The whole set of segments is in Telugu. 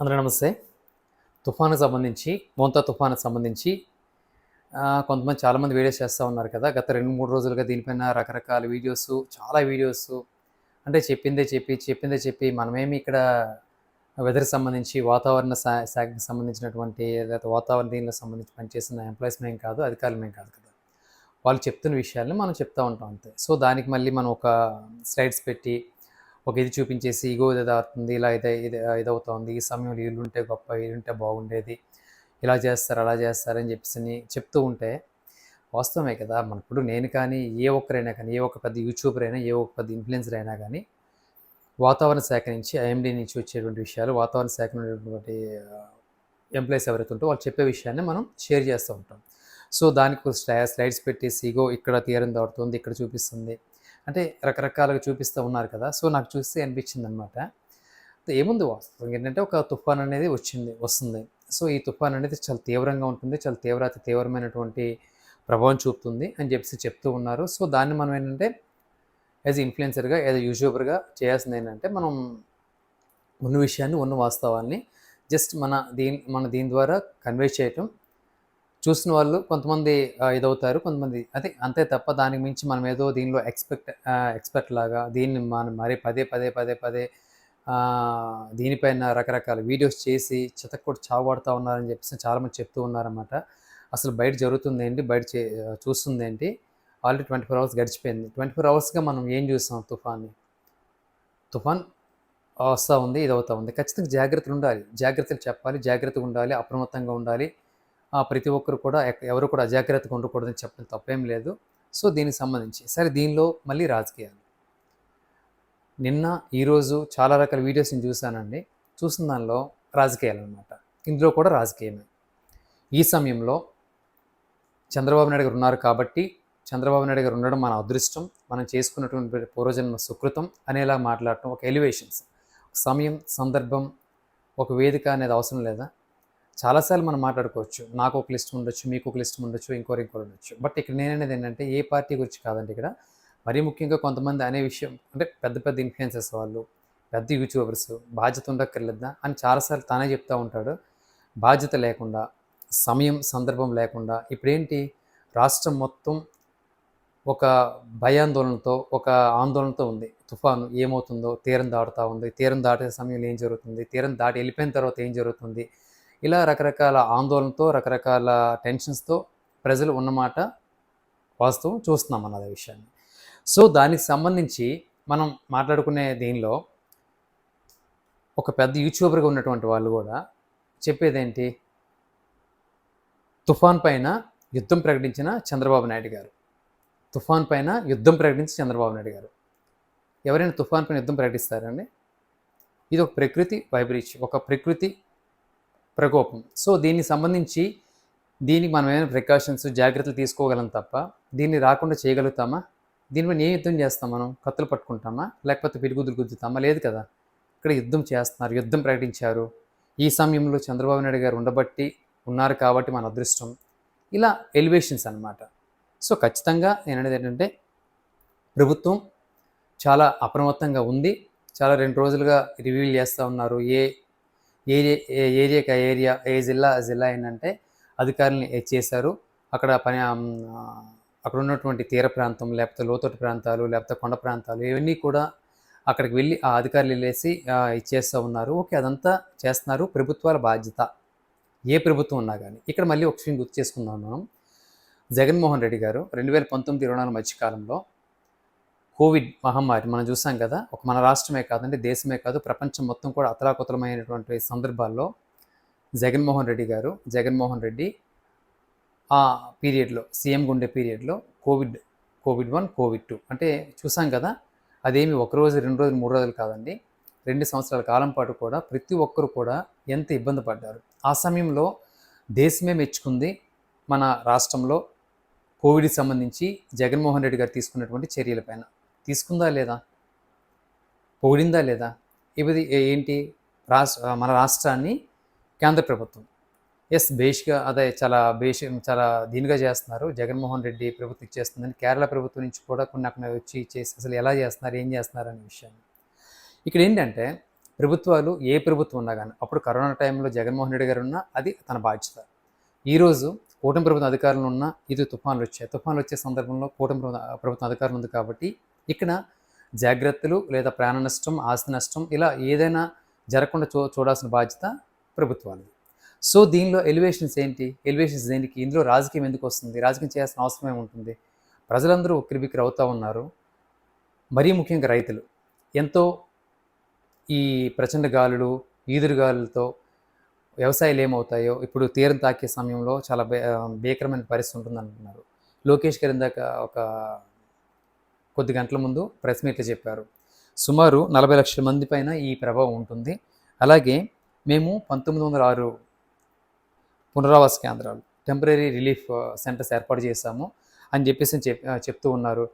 అందరూ నమస్తే. తుఫానుకు సంబంధించి మోంతా తుఫానుకు సంబంధించి కొంతమంది చాలామంది వీడియోస్ చేస్తూ ఉన్నారు కదా. గత రెండు మూడు రోజులుగా దీనిపైన రకరకాల వీడియోస్ చాలా వీడియోస్. అంటే చెప్పిందే చెప్పి చెప్పిందే చెప్పి మనమేమి ఇక్కడ వెదర్కి సంబంధించి వాతావరణ శా- శాఖకి సంబంధించినటువంటి లేదా వాతావరణ దీనికి సంబంధించి పనిచేసిన ఎంప్లాయీస్ మేము కాదు అధికారులు మేము కాదు కదా. వాళ్ళు చెప్తున్న విషయాల్ని మనం చెప్తూ ఉంటాం అంతే. సో దానికి మళ్ళీ మనం ఒక స్లైడ్స్ పెట్టి ఒక ఇది చూపించేసి ఇగో ఇది అవుతుంది ఇలా ఇదే ఇది ఇదవుతుంది ఈ సమయంలో ఇల్లు ఉంటే గొప్ప ఇల్లు ఉంటే బాగుండేది ఇలా చేస్తారు అలా చేస్తారని చెప్పేసి చెప్తూ ఉంటే వాస్తవమే కదా మన ఇప్పుడు నేను కానీ ఏ ఒక్కరైనా కానీ ఏ ఒక్క పెద్ద యూట్యూబర్ అయినా ఏ ఒక్క పెద్ద ఇన్ఫ్లుయెన్సర్ అయినా కానీ వాతావరణ శాఖ నుంచి ఐఎండీ నుంచి వచ్చేటువంటి విషయాలు వాతావరణ శాఖ నుండి ఎంప్లాయీస్ ఎవరైతే ఉంటో వాళ్ళు చెప్పే విషయాన్ని మనం షేర్ చేస్తూ ఉంటాం. సో దానికి స్లైడ్స్ పెట్టేసి ఇగో ఇక్కడ తీరం దాడుతుంది ఇక్కడ చూపిస్తుంది అంటే రకరకాలుగా చూపిస్తూ ఉన్నారు కదా. సో నాకు చూస్తే అనిపించింది అనమాట ఏముంది వాస్తవం ఏంటంటే ఒక తుఫాన్ అనేది వచ్చింది వస్తుంది. సో ఈ తుఫాన్ అనేది చాలా తీవ్రంగా ఉంటుంది చాలా తీవ్రత తీవ్రమైనటువంటి ప్రభావం చూపుతుంది అని చెప్పేసి చెప్తూ ఉన్నారు. సో దాన్ని మనం ఏంటంటే యాజ్ ఇన్ఫ్లుయెన్సర్గా యాజ్ యూట్యూబర్గా చేయాల్సింది ఏంటంటే మనం ఉన్న విషయాన్ని ఉన్న వాస్తవాల్ని జస్ట్ మన దీని మన దీని ద్వారా కన్వే చేయటం చూసిన వాళ్ళు కొంతమంది ఇదవుతారు. కొంతమంది అదే అంతే తప్ప దానికి మించి మనం ఏదో దీనిలో ఎక్స్పెక్ట్ ఎక్స్పెక్ట్ లాగా దీన్ని మనం మరీ పదే పదే పదే పదే దీనిపైన రకరకాల వీడియోస్ చేసి చితక్కొట్టి చావాడుతూ ఉన్నారని చెప్పేసి చాలామంది చెప్తూ ఉన్నారన్నమాట. అసలు బయట జరుగుతుంది ఏంటి? బయట చే చూస్తుంది ఏంటి? ఆల్రెడీ ట్వంటీ ఫోర్ అవర్స్ గడిచిపోయింది. ట్వంటీ ఫోర్ అవర్స్గా మనం ఏం చూస్తాం తుఫాన్ని? తుఫాన్ వస్తూ ఉంది ఇది అవుతూ ఉంది. ఖచ్చితంగా జాగ్రత్తలు ఉండాలి. జాగ్రత్తలు చెప్పాలి జాగ్రత్తగా ఉండాలి అప్రమత్తంగా ఉండాలి. ప్రతి ఒక్కరు కూడా ఎవరు కూడా అజాగ్రత్తగా ఉండకూడదని చెప్పడం తప్పేం లేదు. సో దీనికి సంబంధించి సరే దీనిలో మళ్ళీ రాజకీయాలు. నిన్న ఈరోజు చాలా రకాల వీడియోస్ నేను చూశానండి. చూసిన దానిలో రాజకీయాలు అనమాట ఇందులో కూడా రాజకీయమే. ఈ సమయంలో చంద్రబాబు నాయుడు గారు ఉన్నారు కాబట్టి చంద్రబాబు నాయుడు గారు ఉండడం మన అదృష్టం. మనం చేసుకున్నటువంటి పూర్వజన్మ సుకృతం అనేలా మాట్లాడటం ఒక ఎలివేషన్స్. సమయం సందర్భం ఒక వేదిక అనేది అవసరం లేదా? చాలాసార్లు మనం మాట్లాడుకోవచ్చు. నాకు ఒక లిస్ట్ ఉండొచ్చు మీకు ఒక లిస్ట్ ఉండొచ్చు ఇంకోరు ఇంకోరు ఉండొచ్చు. బట్ ఇక్కడ నేననేది ఏంటంటే ఏ పార్టీ గురించి కాదండి ఇక్కడ. మరీ ముఖ్యంగా కొంతమంది అనే విషయం అంటే పెద్ద పెద్ద ఇన్ఫ్లుయెన్సెస్ వాళ్ళు పెద్ద యూట్యూబర్స్ బాధ్యత ఉండక్కర్లేదా అని చాలాసార్లు తానే చెప్తూ ఉంటాడు. బాధ్యత లేకుండా సమయం సందర్భం లేకుండా ఇప్పుడేంటి? రాష్ట్రం మొత్తం ఒక భయాందోళనతో ఒక ఆందోళనతో ఉంది. తుఫాను ఏమవుతుందో తీరం దాటుతూ ఉంది. తీరం దాటే సమయంలో ఏం జరుగుతుంది? తీరం దాటి వెళ్ళిపోయిన తర్వాత ఏం జరుగుతుంది? ఇలా రకరకాల ఆందోళనతో రకరకాల టెన్షన్స్తో ప్రజలు ఉన్నమాట వాస్తవం చూస్తున్నాం అన్నది విషయాన్ని. సో దానికి సంబంధించి మనం మాట్లాడుకునే దీనిలో ఒక పెద్ద యూట్యూబర్గా ఉన్నటువంటి వాళ్ళు కూడా చెప్పేదేంటి? తుఫాన్ పైన యుద్ధం ప్రకటించిన చంద్రబాబు నాయుడు గారు. తుఫాన్ పైన యుద్ధం ప్రకటించిన చంద్రబాబు నాయుడు గారు. ఎవరైనా తుఫాన్ పైన యుద్ధం ప్రకటిస్తారండి? ఇది ఒక ప్రకృతి వైబ్రేచ్ ఒక ప్రకృతి ప్రకోపం. సో దీనికి సంబంధించి దీనికి మనం ఏమైనా ప్రికాషన్స్ జాగ్రత్తలు తీసుకోగలం తప్ప దీన్ని రాకుండా చేయగలుగుతామా? దీనిపైన ఏ యుద్ధం చేస్తాం మనం కత్తులు పట్టుకుంటామా? లేకపోతే పిడిగుద్దులు గుద్దుతామా? లేదు కదా. ఇక్కడ యుద్ధం చేస్తున్నారు యుద్ధం ప్రకటించారు. ఈ సమయంలో చంద్రబాబు నాయుడు గారు ఉండబట్టి ఉన్నారు కాబట్టి మన అదృష్టం. ఇలా ఎలివేషన్స్ అన్నమాట. సో ఖచ్చితంగా నేను అనేది ఏంటంటే ప్రభుత్వం చాలా అప్రమత్తంగా ఉంది. చాలా రెండు రోజులుగా రివీల్ చేస్తూ ఉన్నారు. ఏ ఏరియా ఏ ఏరియాకి ఏరియా ఏ జిల్లా జిల్లా ఏంటంటే అధికారులని చేశారు. అక్కడ పని అక్కడ ఉన్నటువంటి తీర ప్రాంతం లేకపోతే లోతట్టు ప్రాంతాలు లేకపోతే కొండ ప్రాంతాలు ఇవన్నీ కూడా అక్కడికి వెళ్ళి ఆ అధికారులు వెళ్ళేసి ఇచ్చేస్తూ ఉన్నారు. ఓకే అదంతా చేస్తున్నారు. ప్రభుత్వాల బాధ్యత. ఏ ప్రభుత్వం ఉన్నా కానీ ఇక్కడ మళ్ళీ ఒక విషయం గుర్తు చేసుకుందాం మనం. జగన్మోహన్ రెడ్డి గారు రెండు వేల పంతొమ్మిది ఇరవై నాలుగు మధ్యకాలంలో కోవిడ్ మహమ్మారి మనం చూసాం కదా ఒక మన రాష్ట్రమే కాదండి దేశమే కాదు ప్రపంచం మొత్తం కూడా అతలాకుతలమైనటువంటి సందర్భాల్లో జగన్మోహన్ రెడ్డి గారు జగన్మోహన్ రెడ్డి ఆ పీరియడ్లో సీఎం ఉండే పీరియడ్లో covid covid one covid two. అంటే చూసాం కదా అదేమి ఒక రోజు రెండు రోజులు మూడు రోజులు కాదండి రెండు సంవత్సరాల కాలం పాటు కూడా ప్రతి ఒక్కరు కూడా ఎంత ఇబ్బంది పడ్డారు. ఆ సమయంలో దేశమే మెచ్చుకుంది మన రాష్ట్రంలో కోవిడ్కి సంబంధించి జగన్మోహన్ రెడ్డి గారు తీసుకున్నటువంటి చర్యలపైన తీసుకుందా లేదా? పొగిడిందా లేదా? ఇది ఏంటి? రాష్ట్ర మన రాష్ట్రాన్ని కేంద్ర ప్రభుత్వం. ఎస్ బేష్గా అదే చాలా బేష్ చాలా దీనిగా చేస్తున్నారు. జగన్మోహన్ రెడ్డి ప్రభుత్వం ఇచ్చేస్తుందని కేరళ ప్రభుత్వం నుంచి కూడా కొన్ని అక్కడ వచ్చి చేసి అసలు ఎలా చేస్తున్నారు ఏం చేస్తున్నారు అనే విషయాన్ని. ఇక్కడ ఏంటంటే ప్రభుత్వాలు ఏ ప్రభుత్వం ఉన్నా కానీ అప్పుడు కరోనా టైంలో జగన్మోహన్ రెడ్డి గారు ఉన్నా అది తన బాధ్యత. ఈరోజు కూటమి ప్రభుత్వం అధికారులు ఉన్న ఇది తుఫాన్లు వచ్చాయి. తుఫాన్లు వచ్చే సందర్భంలో కూటమి ప్రభుత్వం అధికారులు ఉంది కాబట్టి ఇక్కడ జాగ్రత్తలు లేదా ప్రాణ నష్టం ఆస్తి నష్టం ఇలా ఏదైనా జరగకుండా చూ చూడాల్సిన బాధ్యత ప్రభుత్వాలది సో దీనిలో ఎలివేషన్స్ ఏంటి? ఎలివేషన్స్ దేనికి? ఇందులో రాజకీయం ఎందుకు వస్తుంది? రాజకీయం చేయాల్సిన అవసరం ఏముంటుంది? ప్రజలందరూ ఉక్కిరిబిక్కిరి అవుతూ ఉన్నారు. మరీ ముఖ్యంగా రైతులు. ఎంతో ఈ ప్రచండ గాలులు ఈదురు గాలులతో వ్యవసాయాలు ఏమవుతాయో ఇప్పుడు తీరం తాకే సమయంలో చాలా భే భీకరమైన పరిస్థితి ఉంటుంది అంటున్నారు లోకేష్ గారు ఇందాక ఒక కొద్ది గంటల ముందు ప్రెస్ మీట్లు చెప్పారు. సుమారు నలభై లక్షల మంది పైన ఈ ప్రభావం ఉంటుంది. అలాగే మేము పంతొమ్మిది వందల ఆరు పునరావాస కేంద్రాలు టెంపరీ రిలీఫ్ సెంటర్స్ ఏర్పాటు చేశాము అని చెప్పేసి చెప్ చెప్తూ ఉన్నారు.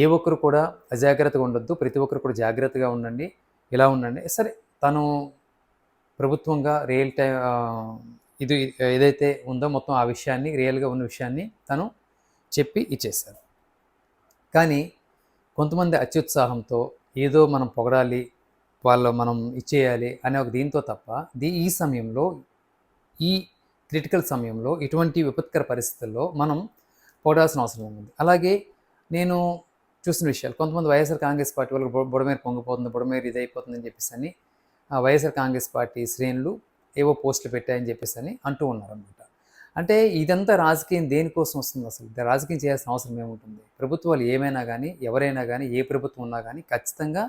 ఏ ఒక్కరు కూడా అజాగ్రత్తగా ఉండొద్దు. ప్రతి ఒక్కరు కూడా జాగ్రత్తగా ఉండండి. ఇలా ఉండండి. సరే తను ప్రభుత్వంగా రియల్ టైం ఇది ఏదైతే ఉందో మొత్తం ఆ విషయాన్ని రియల్గా ఉన్న విషయాన్ని తను చెప్పి ఇచ్చేశారు. కానీ కొంతమంది అత్యుత్సాహంతో ఏదో మనం పొగడాలి వాళ్ళు మనం ఇచ్చేయాలి అనే ఒక దీంతో తప్ప దీ ఈ సమయంలో ఈ క్రిటికల్ సమయంలో ఇటువంటి విపత్కర పరిస్థితుల్లో మనం పొగడాల్సిన అవసరం ఉంది. అలాగే నేను చూసిన విషయాలు కొంతమంది వైఎస్ఆర్ కాంగ్రెస్ పార్టీ వాళ్ళకి బుడమేరు పొంగిపోతుంది బుడమేరు ఇది అయిపోతుంది చెప్పేసి అని ఆ వైఎస్ఆర్ కాంగ్రెస్ పార్టీ శ్రేణులు ఏవో పోస్టులు పెట్టాయని చెప్పేసి అని అంటూ ఉన్నారనమాట అంటే ఇదంతా రాజకీయం దేనికోసం వస్తుంది అసలు? రాజకీయం చేయాల్సిన అవసరం ఏముంటుంది? ప్రభుత్వాలు ఏమైనా కానీ ఎవరైనా కానీ ఏ ప్రభుత్వం ఉన్నా కానీ ఖచ్చితంగా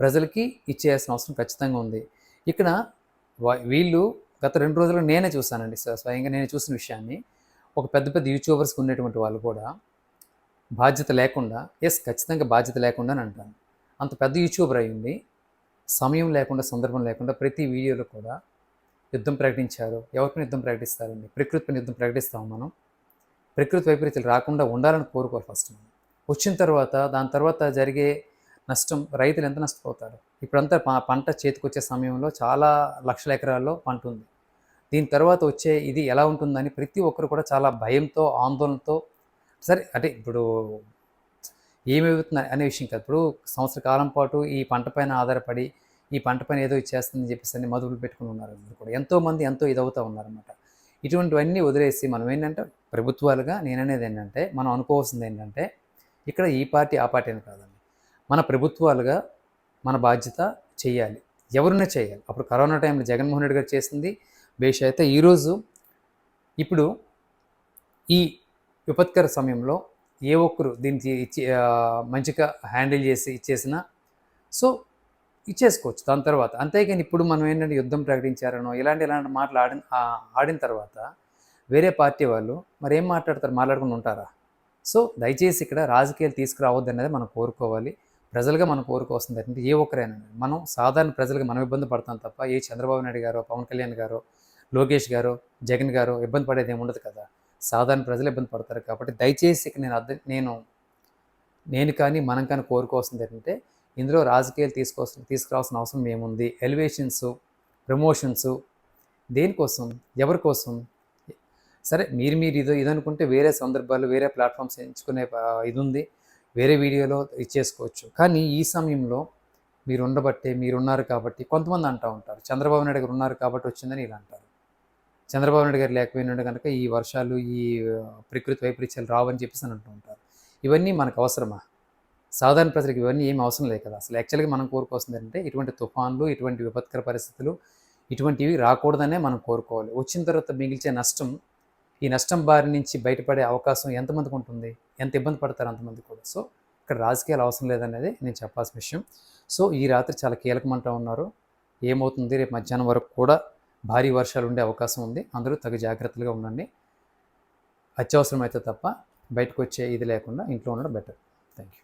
ప్రజలకి ఇచ్చేయాల్సిన అవసరం ఖచ్చితంగా ఉంది. ఇక్కడ వీళ్ళు గత రెండు రోజులు నేనే చూశానండి స్వయంగా నేను చూసిన విషయాన్ని. ఒక పెద్ద పెద్ద యూట్యూబర్స్కి ఉన్నటువంటి వాళ్ళు కూడా బాధ్యత లేకుండా ఎస్ ఖచ్చితంగా బాధ్యత లేకుండా అని అంటాను అంత పెద్ద యూట్యూబర్ అయ్యింది సమయం లేకుండా సందర్భం లేకుండా ప్రతి వీడియోలో కూడా యుద్ధం ప్రకటించారు. ఎవరిపైన యుద్ధం ప్రకటిస్తారండి? ప్రకృతిపైన యుద్ధం ప్రకటిస్తాం మనం? ప్రకృతి వైపరీత్యాలు రాకుండా ఉండాలని కోరుకోవాలి ఫస్ట్ మనం. వచ్చిన తర్వాత దాని తర్వాత జరిగే నష్టం రైతులు ఎంత నష్టపోతారు? ఇప్పుడంతా పంట చేతికొచ్చే సమయంలో చాలా లక్షల ఎకరాల్లో పంట ఉంది. దీని తర్వాత వచ్చే ఇది ఎలా ఉంటుందని ప్రతి ఒక్కరు కూడా చాలా భయంతో ఆందోళనతో సరే అంటే ఇప్పుడు ఏమవుతుంది అనే విషయం కాదు. ఇప్పుడు సంవత్సర కాలం పాటు ఈ పంట పైన ఆధారపడి ఈ పంట పని ఏదో ఇచ్చేస్తుందని చెప్పేసి అన్ని మదుపులు పెట్టుకుని ఉన్నారు కూడా. ఎంతోమంది ఎంతో ఇదవుతూ ఉన్నారన్నమాట. ఇటువంటివన్నీ వదిలేసి మనం ఏంటంటే ప్రభుత్వాలుగా నేననేది ఏంటంటే మనం అనుకోవాల్సింది ఏంటంటే ఇక్కడ ఈ పార్టీ ఆ పార్టీ అని కాదండి. మన ప్రభుత్వాలుగా మన బాధ్యత చేయాలి. ఎవరినే చేయాలి? అప్పుడు కరోనా టైంలో జగన్మోహన్ రెడ్డి గారు చేసింది బేష అయితే ఈరోజు ఇప్పుడు ఈ విపత్కర సమయంలో ఏ ఒక్కరు దీనికి ఇచ్చి మంచిగా హ్యాండిల్ చేసి ఇచ్చేసిన సో ఇచ్చేసుకోవచ్చు. దాని తర్వాత అంతేకాని ఇప్పుడు మనం ఏంటంటే యుద్ధం ప్రకటించారనో ఇలాంటి ఇలాంటి మాటలు ఆడిన ఆడిన తర్వాత వేరే పార్టీ వాళ్ళు మరి ఏం మాట్లాడతారు? మాట్లాడుకుని ఉంటారా? సో దయచేసి ఇక్కడ రాజకీయాలు తీసుకురావద్దు అనేది మనం కోరుకోవాలి. ప్రజలుగా మనం కోరుకోవాల్సింది అంటే ఏ ఒక్కరైనా మనం సాధారణ ప్రజలుగా మనం ఇబ్బంది పడతాం తప్ప ఏ చంద్రబాబు నాయుడు గారో పవన్ కళ్యాణ్ గారో లోకేష్ గారు జగన్ గారు ఇబ్బంది పడేది ఏమి ఉండదు కదా. సాధారణ ప్రజలు ఇబ్బంది పడతారు కాబట్టి దయచేసి నేను అర్థం నేను నేను కానీ మనం కానీ కోరుకోవాల్సింది ఏంటంటే ఇందులో రాజకీయాలు తీసుకోవాల్సిన తీసుకురావాల్సిన అవసరం ఏముంది? ఎలివేషన్స్ ప్రమోషన్స్ దేనికోసం? ఎవరి కోసం సరే మీరు మీరు ఇది ఇదనుకుంటే వేరే సందర్భాలు వేరే ప్లాట్ఫామ్స్ ఎంచుకునే ఇది ఉంది వేరే వీడియోలో ఇచ్చేసుకోవచ్చు. కానీ ఈ సమయంలో మీరు ఉండబట్టే మీరు ఉన్నారు కాబట్టి కొంతమంది అంటూ ఉంటారు. చంద్రబాబు నాయుడు గారు ఉన్నారు కాబట్టి వచ్చిందని ఇలా అంటారు. చంద్రబాబు నాయుడు గారు లేకపోయినాడు కనుక ఈ వర్షాలు ఈ ప్రకృతి వైపరీత్యాలు రావని చెప్పేసి అని అంటూ ఉంటారు. ఇవన్నీ మనకు అవసరమా? సాధారణ ప్రజలకు ఇవన్నీ ఏమి అవసరం లేదు కదా. అసలు యాక్చువల్గా మనం కోరుకోవాల్సింది ఏంటంటే ఇటువంటి తుఫాన్లు ఇటువంటి విపత్కర పరిస్థితులు ఇటువంటివి రాకూడదనే మనం కోరుకోవాలి. వచ్చిన తర్వాత మిగిల్చే నష్టం ఈ నష్టం బారి నుంచి బయటపడే అవకాశం ఎంతమందికి ఉంటుంది? ఎంత ఇబ్బంది పడతారు అంతమంది కూడా? సో ఇక్కడ రాజకీయాలు అవసరం లేదనేది నేను చెప్పాల్సిన విషయం. సో ఈ రాత్రి చాలా కీలకమంటా ఉన్నారు. ఏమవుతుంది? రేపు మధ్యాహ్నం వరకు కూడా భారీ వర్షాలు ఉండే అవకాశం ఉంది. అందరూ తగు జాగ్రత్తలుగా ఉండండి. అత్యవసరమైతే తప్ప బయటకు వచ్చే ఇది లేకుండా ఇంట్లో ఉండడం బెటర్ థ్యాంక్ యూ